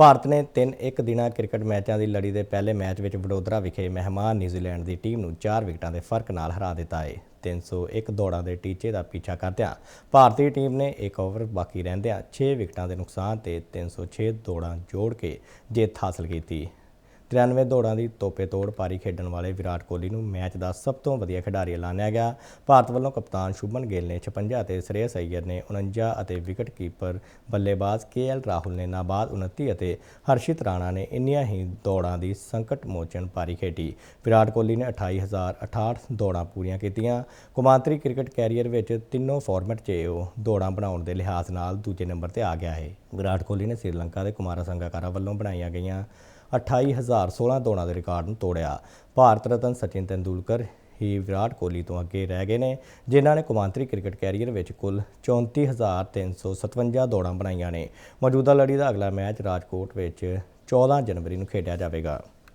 ਭਾਰਤ ਨੇ 3-1 ਦਿਨਾਂ ਕ੍ਰਿਕਟ ਮੈਚਾਂ ਦੀ ਲੜੀ ਦੇ ਪਹਿਲੇ ਮੈਚ ਵਿੱਚ ਵਡੋਦਰਾ ਵਿਖੇ ਮਹਿਮਾਨ ਨਿਊਜ਼ੀਲੈਂਡ ਦੀ ਟੀਮ ਨੂੰ 4 ਵਿਕਟਾਂ ਦੇ ਫ਼ਰਕ ਨਾਲ ਹਰਾ ਦਿੱਤਾ ਹੈ 301 ਦੌੜਾਂ ਦੇ ਟੀਚੇ ਦਾ ਪਿੱਛਾ ਕਰਦਿਆਂ ਭਾਰਤੀ ਟੀਮ ਨੇ ਇੱਕ ਓਵਰ ਬਾਕੀ ਰਹਿੰਦਿਆਂ 6 ਵਿਕਟਾਂ ਦੇ ਨੁਕਸਾਨ ਤੇ 306 ਦੌੜਾਂ ਜੋੜ ਕੇ ਜਿੱਤ ਹਾਸਲ ਕੀਤੀ। 93 ਦੌੜਾਂ ਦੀ ਤੋਪੇ ਤੋੜ ਪਾਰੀ ਖੇਡਣ ਵਾਲੇ ਵਿਰਾਟ ਕੋਹਲੀ ਨੂੰ ਮੈਚ ਦਾ ਸਭ ਤੋਂ ਵਧੀਆ ਖਿਡਾਰੀ ਐਲਾਨਿਆ ਗਿਆ। ਭਾਰਤ ਵੱਲੋਂ ਕਪਤਾਨ ਸ਼ੁਭਮਨ ਗਿੱਲ ਨੇ 56 ਅਤੇ ਸ਼੍ਰੇਯਸ ਅਈਅਰ ਨੇ 49 ਅਤੇ ਵਿਕਟ ਕੀਪਰ ਬੱਲੇਬਾਜ਼ ਕੇਐਲ ਰਾਹੁਲ ਨੇ ਨਾਬਾਦ 29 ਅਤੇ ਹਰਸ਼ਿਤ ਰਾਣਾ ਨੇ ਇੰਨੀਆਂ ਹੀ ਦੌੜਾਂ ਦੀ ਸੰਕਟ ਮੋਚਨ ਪਾਰੀ ਖੇਡੀ। ਵਿਰਾਟ ਕੋਹਲੀ ਨੇ 28068 ਦੌੜਾਂ ਪੂਰੀਆਂ ਕੀਤੀਆਂ। ਕੌਮਾਂਤਰੀ ਕ੍ਰਿਕਟ ਕੈਰੀਅਰ ਵਿੱਚ ਤਿੰਨੋਂ ਫਾਰਮੈਟ 'ਚ ਉਹ ਦੌੜਾਂ ਬਣਾਉਣ ਦੇ ਲਿਹਾਜ਼ ਨਾਲ ਦੂਜੇ ਨੰਬਰ ਤੇ ਆ ਗਿਆ ਹੈ। ਵਿਰਾਟ ਕੋਹਲੀ ਨੇ ਸ੍ਰੀਲੰਕਾ ਦੇ ਕੁਮਾਰਾ ਸੰਗਾਕਾਰਾ ਵੱਲੋਂ ਬਣਾਈਆਂ ਗਈਆਂ 28016 ਦੌੜਾਂ ਦੇ ਰਿਕਾਰਡ ਨੂੰ ਤੋੜਿਆ। ਭਾਰਤ ਰਤਨ ਸਚਿਨ ਤੈਂਦੂਲਕਰ, ਹੀ ਵਿਰਾਟ ਕੋਹਲੀ ਤੋਂ ਅੱਗੇ ਰਹਿ ਗਏ ਨੇ, ਜਿਨ੍ਹਾਂ ਨੇ ਕੌਮਾਂਤਰੀ ਕ੍ਰਿਕਟ ਕੈਰੀਅਰ ਵਿੱਚ ਕੁੱਲ 34357 ਦੌੜਾਂ ਬਣਾਈਆਂ ਨੇ। ਮੌਜੂਦਾ ਲੜੀ ਦਾ ਅਗਲਾ ਮੈਚ ਰਾਜਕੋਟ ਵਿੱਚ 14 ਜਨਵਰੀ ਨੂੰ ਖੇਡਿਆ ਜਾਵੇਗਾ।